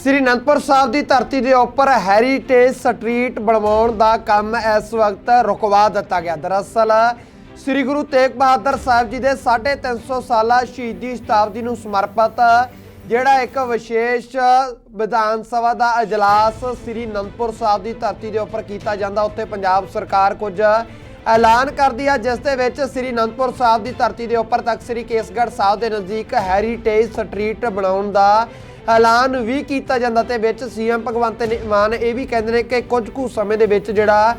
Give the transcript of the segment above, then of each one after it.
ਸ੍ਰੀ ਅਨੰਦਪੁਰ ਸਾਹਿਬ ਦੀ ਧਰਤੀ ਦੇ ਉੱਪਰ ਹੈਰੀਟੇਜ ਸਟਰੀਟ ਬਣਵਾਉਣ ਦਾ ਕੰਮ ਇਸ ਵਕਤ ਰੁਕਵਾ ਦਿੱਤਾ ਗਿਆ। ਦਰਅਸਲ, ਸ੍ਰੀ ਗੁਰੂ ਤੇਗ ਬਹਾਦਰ ਸਾਹਿਬ ਜੀ ਦੇ 350 ਸਾਲਾ ਸ਼ਹੀਦੀ ਸ਼ਤਾਬਦੀ ਨੂੰ ਸਮਰਪਿਤ ਜਿਹੜਾ ਇੱਕ ਵਿਸ਼ੇਸ਼ ਵਿਧਾਨ ਸਭਾ ਦਾ ਅਜਲਾਸ ਸ੍ਰੀ ਅਨੰਦਪੁਰ ਸਾਹਿਬ ਦੀ ਧਰਤੀ ਦੇ ਉੱਪਰ ਕੀਤਾ ਜਾਂਦਾ, ਉੱਥੇ ਪੰਜਾਬ ਸਰਕਾਰ ਕੁਝ ਐਲਾਨ ਕਰਦੀ ਹੈ ਜਿਸ ਦੇ ਵਿੱਚ ਸ੍ਰੀ ਅਨੰਦਪੁਰ ਸਾਹਿਬ ਦੀ ਧਰਤੀ ਦੇ ਉੱਪਰ ਤੱਕ ਸ੍ਰੀ ਕੇਸਗੜ੍ਹ ਸਾਹਿਬ ਦੇ ਨਜ਼ਦੀਕ ਹੈਰੀਟੇਜ ਸਟਰੀਟ ਬਣਾਉਣ ਦਾ ਐਲਾਨ ਵੀ ਕੀਤਾ ਜਾਂਦਾ ਤੇ ਵਿੱਚ ਸੀਐਮ ਭਗਵੰਤ ਮਾਨ ਇਹ ਵੀ ਕਹਿੰਦੇ ਨੇ ਕਿ ਕੁਝ ਕੁ ਸਮੇਂ ਦੇ ਵਿੱਚ ਜਿਹੜਾ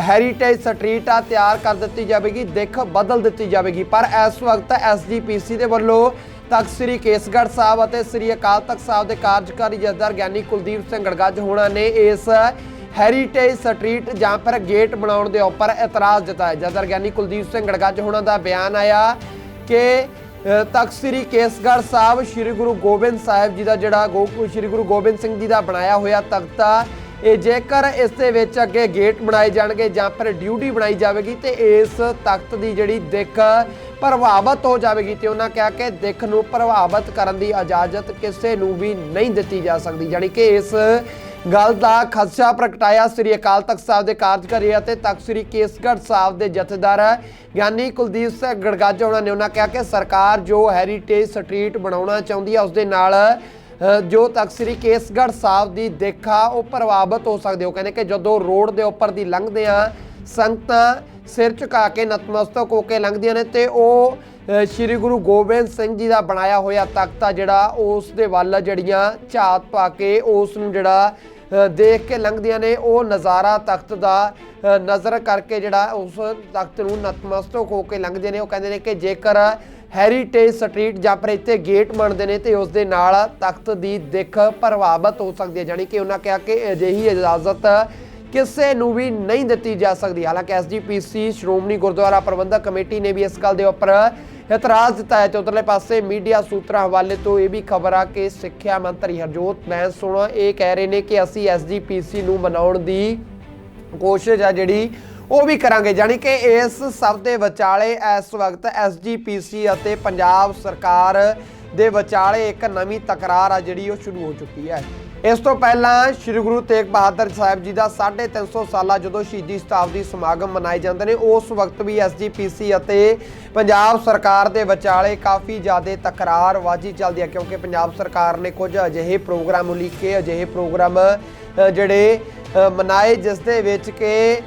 ਹੈਰੀਟੇਜ ਸਟਰੀਟ ਆ ਤਿਆਰ ਕਰ ਦਿੱਤੀ ਜਾਵੇਗੀ, ਦਿੱਖ ਬਦਲ ਦਿੱਤੀ ਜਾਵੇਗੀ। ਪਰ ਇਸ ਵਕਤ ਐਸਜੀਪੀਸੀ ਦੇ ਵੱਲੋਂ ਤਖਤ ਸ੍ਰੀ ਕੇਸਗੜ੍ਹ ਸਾਹਿਬ ਅਤੇ ਸ੍ਰੀ ਅਕਾਲ ਤਖਤ ਸਾਹਿਬ ਦੇ ਕਾਰਜਕਾਰੀ ਜਥੇਦਾਰ ਗਿਆਨੀ ਕੁਲਦੀਪ ਸਿੰਘ ਗੜਗੱਜ ਹੋਣਾ ਨੇ ਇਸ ਹੈਰੀਟੇਜ ਸਟਰੀਟ ਜਾਂ ਫਿਰ ਗੇਟ ਬਣਾਉਣ ਦੇ ਉੱਪਰ ਇਤਰਾਜ਼ ਜਤਾਇਆ। ਜਥੇਦਾਰ ਗਿਆਨੀ ਕੁਲਦੀਪ ਸਿੰਘ ਗੜਗੱਜ ਹੋਣਾ ਦਾ ਬਿਆਨ ਆਇਆ ਕਿ ਤਖਤ ਸ੍ਰੀ ਕੇਸਗੜ੍ਹ ਸਾਹਿਬ ਸ੍ਰੀ ਗੁਰੂ ਗੋਬਿੰਦ ਸਾਹਿਬ ਜੀ ਦਾ ਜਿਹੜਾ ਗੋ ਸ੍ਰੀ ਗੁਰੂ ਗੋਬਿੰਦ ਸਿੰਘ ਜੀ ਦਾ ਬਣਾਇਆ ਹੋਇਆ ਤਖਤ ਇਹ ਜੇਕਰ ਇਸ ਦੇ ਵਿੱਚ ਅੱਗੇ ਗੇਟ ਬਣਾਏ ਜਾਣਗੇ ਜਾਂ ਫਿਰ ਡਿਊਟੀ ਬਣਾਈ ਜਾਵੇਗੀ ਤੇ ਇਸ ਤਖਤ ਦੀ ਜਿਹੜੀ ਦਿੱਖ ਪ੍ਰਭਾਵਿਤ ਹੋ ਜਾਵੇਗੀ ਤੇ ਉਹਨਾਂ ਕਿਹਾ ਕਿ ਦਿੱਖ ਨੂੰ ਪ੍ਰਭਾਵਿਤ ਕਰਨ ਦੀ ਇਜਾਜ਼ਤ ਕਿਸੇ ਨੂੰ ਵੀ ਨਹੀਂ ਦਿੱਤੀ ਜਾ ਸਕਦੀ। ਯਾਨੀ ਕਿ ਇਸ ਗੱਲ ਦਾ ਖਦਸ਼ਾ ਪ੍ਰਗਟਾਇਆ ਸ੍ਰੀ ਅਕਾਲ ਤਖਤ ਸਾਹਿਬ ਦੇ ਕਾਰਜਕਾਰੀ ਅਤੇ ਤਖਤ ਸ੍ਰੀ ਕੇਸਗੜ੍ਹ ਸਾਹਿਬ ਦੇ ਜਥੇਦਾਰ ਗਿਆਨੀ ਕੁਲਦੀਪ ਸਿੰਘ ਗੜਗੱਜ, ਉਹਨਾਂ ਨੇ ਉਹਨਾਂ ਕਿਹਾ ਕਿ ਸਰਕਾਰ ਜੋ ਹੈਰੀਟੇਜ ਸਟਰੀਟ ਬਣਾਉਣਾ ਚਾਹੁੰਦੀ ਹੈ, ਉਸ ਦੇ ਨਾਲ ਜੋ ਤਖਤ ਸ੍ਰੀ ਕੇਸਗੜ੍ਹ ਸਾਹਿਬ ਦੀ ਦੇਖਾ, ਉਹ ਪ੍ਰਭਾਵਿਤ ਹੋ ਸਕਦੇ ਹੋ। ਕਹਿੰਦੇ ਕਿ ਜਦੋਂ ਰੋਡ ਦੇ ਉੱਪਰ ਦੀ ਲੰਘਦੇ ਆ ਸੰਗਤਾਂ ਸਿਰ ਝੁਕਾ ਕੇ ਨਤਮਸਤਕ ਹੋ ਕੇ ਲੰਘਦੀਆਂ ਨੇ ਤੇ ਉਹ ਸ੍ਰੀ ਗੁਰੂ ਗੋਬਿੰਦ ਸਿੰਘ ਜੀ ਦਾ ਬਣਾਇਆ ਹੋਇਆ ਤਖਤ ਆ ਜਿਹੜਾ, ਉਸ ਦੇ ਵੱਲ ਜਿਹੜੀਆਂ ਝਾਤ ਪਾ ਕੇ ਉਸ ਨੂੰ ਜਿਹੜਾ ਦੇਖ ਕੇ ਲੰਘਦੀਆਂ ਨੇ, ਉਹ ਨਜ਼ਾਰਾ ਤਖਤ ਦਾ ਨਜ਼ਰ ਕਰਕੇ ਜਿਹੜਾ ਉਸ ਤਖਤ ਨੂੰ ਨਤਮਸਤਕ ਹੋ ਕੇ ਲੰਘਦੇ ਨੇ। ਉਹ ਕਹਿੰਦੇ ਨੇ ਕਿ ਜੇਕਰ ਹੈਰੀਟੇਜ ਸਟਰੀਟ ਜਾਂ ਫਿਰ ਇੱਥੇ ਗੇਟ ਬਣਦੇ ਨੇ ਤੇ ਉਸ ਦੇ ਨਾਲ ਤਖਤ ਦੀ ਦਿੱਖ ਪ੍ਰਭਾਵਿਤ ਹੋ ਸਕਦੀ ਹੈ। ਜਾਣੀ ਕਿ ਉਹਨਾਂ ਕਿਹਾ ਕਿ ਅਜਿਹੀ ਇਜਾਜ਼ਤ ਕਿਸੇ ਨੂੰ ਵੀ ਨਹੀਂ ਦਿੱਤੀ ਜਾ ਸਕਦੀ। ਹਾਲਾਂਕਿ ਐਸਜੀਪੀਸੀ ਸ਼੍ਰੋਮਣੀ ਗੁਰਦੁਆਰਾ ਪ੍ਰਬੰਧਕ ਕਮੇਟੀ ਨੇ ਵੀ ਇਸ ਗੱਲ ਦੇ ਉੱਪਰ ਇਤਰਾਜ਼ ਦਿੱਤਾ ਹੈ ਤੇ ਉਧਰਲੇ ਪਾਸੇ ਮੀਡੀਆ ਸੂਤਰਾਂ ਹਵਾਲੇ ਤੋਂ ਇਹ ਵੀ ਖਬਰ ਆ ਕਿ ਸਿੱਖਿਆ ਮੰਤਰੀ ਹਰਜੋਤ ਬੈਂਸ ਹੁਣ ਇਹ ਕਹਿ ਰਹੇ ਨੇ ਕਿ ਅਸੀਂ ਐਸਜੀਪੀਸੀ ਨੂੰ ਮਨਾਉਣ ਦੀ ਕੋਸ਼ਿਸ਼ ਆ ਜਿਹੜੀ ਉਹ ਵੀ ਕਰਾਂਗੇ। ਜਾਣੀ ਕਿ ਇਸ ਸਭ ਦੇ ਵਿਚਾਲੇ ਇਸ ਵਕਤ ਐਸਜੀਪੀਸੀ ਅਤੇ ਪੰਜਾਬ ਸਰਕਾਰ ਦੇ ਵਿਚਾਲੇ ਇੱਕ ਨਵੀਂ ਤਕਰਾਰ ਆ ਜਿਹੜੀ ਉਹ ਸ਼ੁਰੂ ਹੋ ਚੁੱਕੀ ਹੈ। ਇਸ ਤੋਂ ਪਹਿਲਾਂ ਸ੍ਰੀ ਗੁਰੂ ਤੇਗ ਬਹਾਦਰ ਸਾਹਿਬ ਜੀ ਦਾ 350 ਸਾਲਾ ਜਦੋਂ ਸ਼ਹੀਦੀ ਸ਼ਤਾਬਦੀ ਸਮਾਗਮ ਮਨਾਏ ਜਾਂਦੇ ਨੇ, ਉਸ ਵਕਤ ਵੀ ਐਸਜੀਪੀਸੀ ਅਤੇ ਪੰਜਾਬ ਸਰਕਾਰ ਦੇ ਵਿਚਾਲੇ ਕਾਫੀ ਜ਼ਿਆਦਾ ਤਕਰਾਰਬਾਜ਼ੀ ਚੱਲਦੀ ਹੈ, ਕਿਉਂਕਿ ਪੰਜਾਬ ਸਰਕਾਰ ਨੇ ਕੁਝ ਅਜਿਹੇ ਪ੍ਰੋਗਰਾਮ ਉਲੀਕੇ, ਅਜਿਹੇ ਪ੍ਰੋਗਰਾਮ ਜਿਹੜੇ ਮਨਾਏ ਜਿਸ ਦੇ ਵਿੱਚ ਕਿ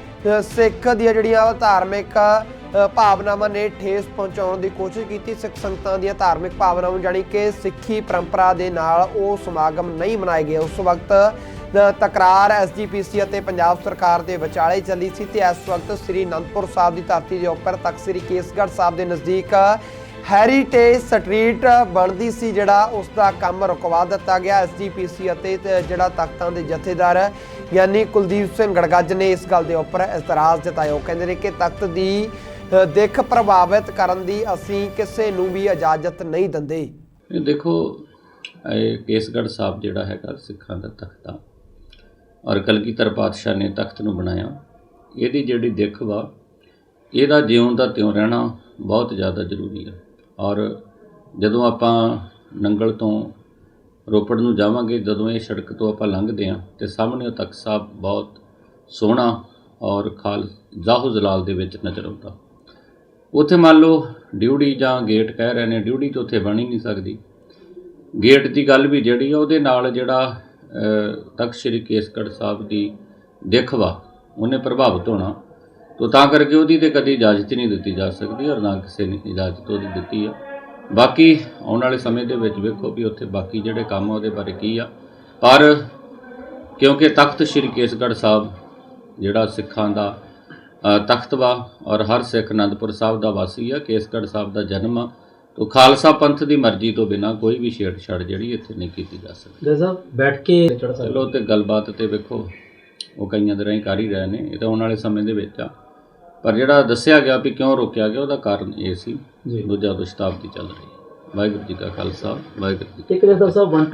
ਸਿੱਖ ਦੀਆਂ ਜਿਹੜੀਆਂ ਧਾਰਮਿਕ ਭਾਵਨਾਵਾਂ ਨੇ ਠੇਸ ਪਹੁੰਚਾਉਣ ਦੀ ਕੋਸ਼ਿਸ਼ ਕੀਤੀ। ਸਿੱਖ ਸੰਗਤਾਂ ਦੀਆਂ ਧਾਰਮਿਕ ਭਾਵਨਾਵਾਂ ਜਾਣੀ ਕਿ ਸਿੱਖੀ ਪਰੰਪਰਾ ਦੇ ਨਾਲ ਉਹ ਸਮਾਗਮ ਨਹੀਂ ਮਨਾਏ ਗਏ। ਉਸ ਵਕਤ ਅ, ਤਕਰਾਰ ਐਸਜੀਪੀਸੀ ਅਤੇ ਪੰਜਾਬ ਸਰਕਾਰ ਦੇ ਵਿਚਾਲੇ ਚੱਲੀ ਸੀ ਤੇ ਇਸ ਵਕਤ ਸ੍ਰੀ ਅਨੰਦਪੁਰ ਸਾਹਿਬ ਦੀ ਧਰਤੀ ਦੇ ਉੱਪਰ ਤਖਤ ਸ੍ਰੀ ਕੇਸਗੜ੍ਹ ਸਾਹਿਬ ਦੇ ਨਜ਼ਦੀਕ ਹੈਰੀਟੇਜ ਸਟਰੀਟ ਬਣਦੀ ਸੀ ਜਿਹੜਾ ਉਸ ਦਾ ਕੰਮ ਰੁਕਵਾ ਦਿੱਤਾ ਗਿਆ ਐਸਜੀਪੀਸੀ ਅਤੇ ਜਿਹੜਾ ਤਖਤਾਂ ਦੇ ਜਥੇਦਾਰ ਯਾਨੀ ਕੁਲਦੀਪ ਸਿੰਘ ਗੜਗੱਜ ਨੇ ਇਸ ਗੱਲ ਦੇ ਉੱਪਰ ਇਤਰਾਜ਼ ਜਤਾਇਆ। ਉਹ ਕਹਿੰਦੇ ਨੇ ਕਿ ਤਖਤ ਦੀ ਦਿੱਖ ਪ੍ਰਭਾਵਿਤ ਕਰਨ ਦੀ ਅਸੀਂ ਕਿਸੇ ਨੂੰ ਵੀ ਇਜਾਜ਼ਤ ਨਹੀਂ ਦਿੰਦੇ। ਇਹ ਦੇਖੋ, ਇਹ ਕੇਸਗੜ੍ਹ ਸਾਹਿਬ ਜਿਹੜਾ ਹੈਗਾ ਸਿੱਖਾਂ ਦਾ ਤਖਤ ਆ ਔਰ ਕਲਗੀਧਰ ਪਾਤਸ਼ਾਹ ਨੇ ਤਖਤ ਨੂੰ ਬਣਾਇਆ। ਇਹਦੀ ਜਿਹੜੀ ਦਿੱਖ ਵਾ, ਇਹਦਾ ਜਿਉਂ ਦਾ ਤਿਉਂ ਰਹਿਣਾ ਬਹੁਤ ਜ਼ਿਆਦਾ ਜ਼ਰੂਰੀ ਹੈ। ਔਰ ਜਦੋਂ ਆਪਾਂ ਨੰਗਲ ਤੋਂ ਰੋਪੜ ਨੂੰ ਜਾਵਾਂਗੇ, ਜਦੋਂ ਇਹ ਸੜਕ ਤੋਂ ਆਪਾਂ ਲੰਘਦੇ ਹਾਂ, ਤੇ ਸਾਹਮਣੇ ਉਹ ਤਖਤ ਸਾਹਿਬ ਬਹੁਤ ਸੋਹਣਾ ਔਰ ਖਾਲ ਜਾਹੋ ਜਲਾਲ ਦੇ ਵਿੱਚ ਨਜ਼ਰ ਆਉਂਦਾ। ਉੱਥੇ ਮੰਨ ਲਓ ਡਿਊਟੀ ਜਾਂ ਗੇਟ ਕਹਿ ਰਹੇ ਨੇ, ਡਿਊਟੀ ਤਾਂ ਉੱਥੇ ਬਣ ਹੀ ਨਹੀਂ ਸਕਦੀ। ਗੇਟ ਦੀ ਗੱਲ ਵੀ ਜਿਹੜੀ ਆ, ਉਹਦੇ ਨਾਲ ਜਿਹੜਾ ਤਖ਼ਤ ਸ੍ਰੀ ਕੇਸਗੜ੍ਹ ਸਾਹਿਬ ਦੀ ਦਿੱਖ ਉਹਨੇ ਪ੍ਰਭਾਵਿਤ ਹੋਣਾ। ਤੋ ਤਾਂ ਕਰਕੇ ਉਹਦੀ ਤੇ ਕਦੀ ਇਜਾਜ਼ਤ ਹੀ ਨਹੀਂ ਦਿੱਤੀ ਜਾ ਸਕਦੀ ਔਰ ਨਾ ਕਿਸੇ ਨੇ ਇਜਾਜ਼ਤ ਉਹਦੀ ਦਿੱਤੀ ਆ। ਬਾਕੀ ਆਉਣ ਵਾਲੇ ਸਮੇਂ ਦੇ ਵਿੱਚ ਵੇਖੋ ਵੀ ਉੱਥੇ ਬਾਕੀ ਜਿਹੜੇ ਕੰਮ ਆ, ਉਹਦੇ ਬਾਰੇ ਕੀ ਆ। ਪਰ ਕਿਉਂਕਿ ਤਖਤ ਸ੍ਰੀ ਕੇਸਗੜ੍ਹ ਸਾਹਿਬ ਜਿਹੜਾ ਸਿੱਖਾਂ ਦਾ ਅ, ਤਖਤ ਵਾ ਔਰ ਹਰ ਸਿੱਖ ਅਨੰਦਪੁਰ ਸਾਹਿਬ ਦਾ ਵਾਸੀ ਆ ਕੇਸਗੜ੍ਹ ਸਾਹਿਬ ਦਾ ਜਨਮ ਆ। ਤੋ ਖਾਲਸਾ ਪੰਥ ਦੀ ਮਰਜ਼ੀ ਤੋਂ ਬਿਨਾ ਕੋਈ ਵੀ ਛੇੜਛਾੜ ਜਿਹੜੀ ਇੱਥੇ ਨਹੀਂ ਕੀਤੀ ਜਾ ਸਕਦੀ। ਜੈ ਸਾਹਿਬ ਬੈਠ ਕੇ ਚੜ ਸਕਦੇ ਚਲੋ ਤੇ ਗੱਲਬਾਤ ਤੇ ਵੇਖੋ ਉਹ ਕਈਆਂ ਦੇ ਰਾਹੀਂ ਕਰ ਹੀ ਰਹੇ ਨੇ ਇਹ ਤਾਂ ਆਉਣ ਵਾਲੇ ਸਮੇਂ ਦੇ ਵਿੱਚ ਆ। ਪਰ ਜਿਹੜਾ ਦੱਸਿਆ ਗਿਆ ਵੀ ਕਿਉਂ ਰੋਕਿਆ ਗਿਆ ਉਹਦਾ ਕਾਰਨ ਇਹ ਸੀ ਦੂਜਾ ਤੋਂ ਸ਼ਤਾਬਦੀ ਚੱਲ ਰਹੀ। ਹੈ ਵਾਹਿਗੁਰੂ ਜੀ ਕਾ ਖਾਲਸਾ ਵਾਹਿਗੁਰੂ ਜੀ ਕੀ ਸਾਹਿਬ